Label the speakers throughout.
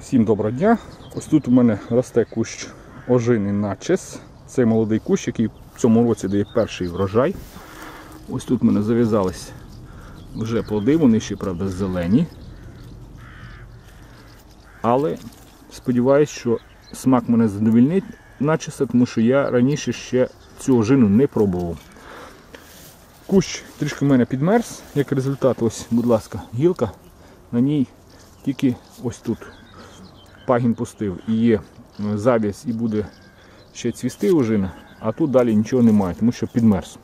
Speaker 1: Всім доброго дня. Ось тут у мене росте кущ ожини начес. Це молодий кущ, який в цьому році дає перший врожай. Ось тут в мене зав'язались вже плоди, вони ще, правда, зелені. Але сподіваюсь, що смак мене задовільнить начеса, тому що я раніше ще цю ожину не пробував. Кущ трішки в мене підмерз, як результат, ось, будь ласка, гілка. На ній тільки ось тут пагін пустив і є е, зав'язь і буде ще цвісти ожина, а тут далі нічого немає, тому що підмерз.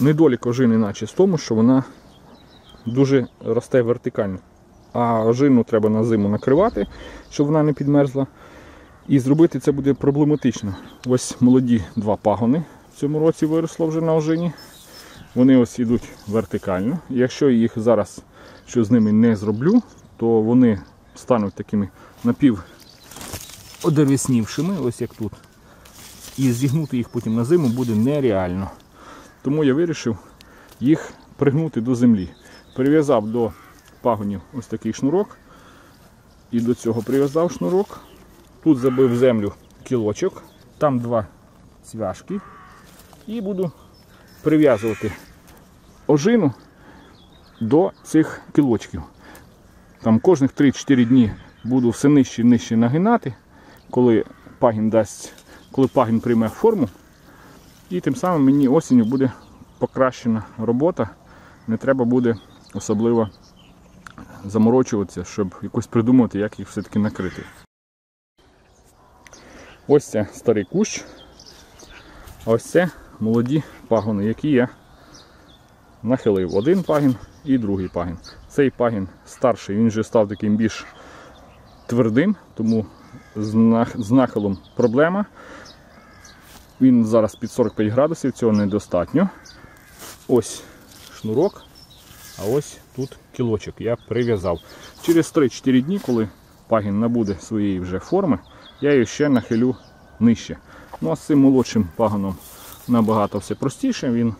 Speaker 1: Недолік ожини наче з тому, що вона дуже росте вертикально. А ожину треба на зиму накривати, щоб вона не підмерзла. І зробити це буде проблематично. Ось молоді два пагони в цьому році виросло вже на ожині. Вони ось ідуть вертикально. Якщо їх зараз що з ними не зроблю, то вони стануть такими напів одервіснівшими, ось як тут. І зігнути їх потім на зиму буде нереально. Тому я вирішив їх пригнути до землі. Прив'язав до пагонів ось такий шнурок. І до цього прив'язав шнурок. Тут забив землю кілочок, там два цвяшки. І буду прив'язувати ожину до цих кілочків. Там кожних 3-4 дні буду все нижче і нижче нагинати, коли пагін дасть, коли пагін прийме форму. І тим самим мені осінню буде покращена робота. Не треба буде особливо заморочуватися, щоб якось придумати, як їх все-таки накрити. Ось це старий кущ. А ось це молоді пагони, які я нахилив один пагін і другий пагін. Цей пагін старший, він вже став таким більш твердим, тому з нахилом проблема. Він зараз під 45 градусів, цього недостатньо. Ось шнурок, а ось тут кілочок я прив'язав. Через 3-4 дні, коли пагін набуде своєї вже форми, я її ще нахилю нижче. Ну а з цим молодшим пагоном набагато все простіше. Він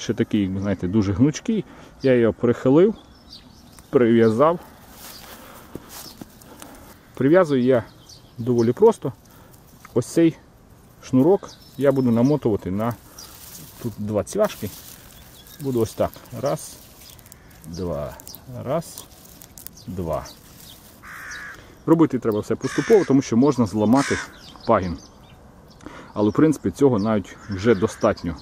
Speaker 1: ще такий, знаєте, дуже гнучкий. Я його прихилив, прив'язав. Прив'язую я доволі просто. Ось цей шнурок я буду намотувати на тут два цвяшки. Буду ось так. Раз, два, раз, два. Робити треба все поступово, тому що можна зламати пагін. Але в принципі цього навіть вже достатньо.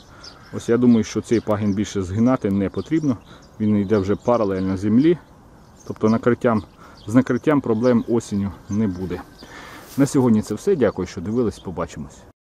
Speaker 1: Ось я думаю, що цей пагін більше згинати не потрібно. Він йде вже паралельно землі. Тобто накриттям, з накриттям проблем осінню не буде. На сьогодні це все. Дякую, що дивились. Побачимось.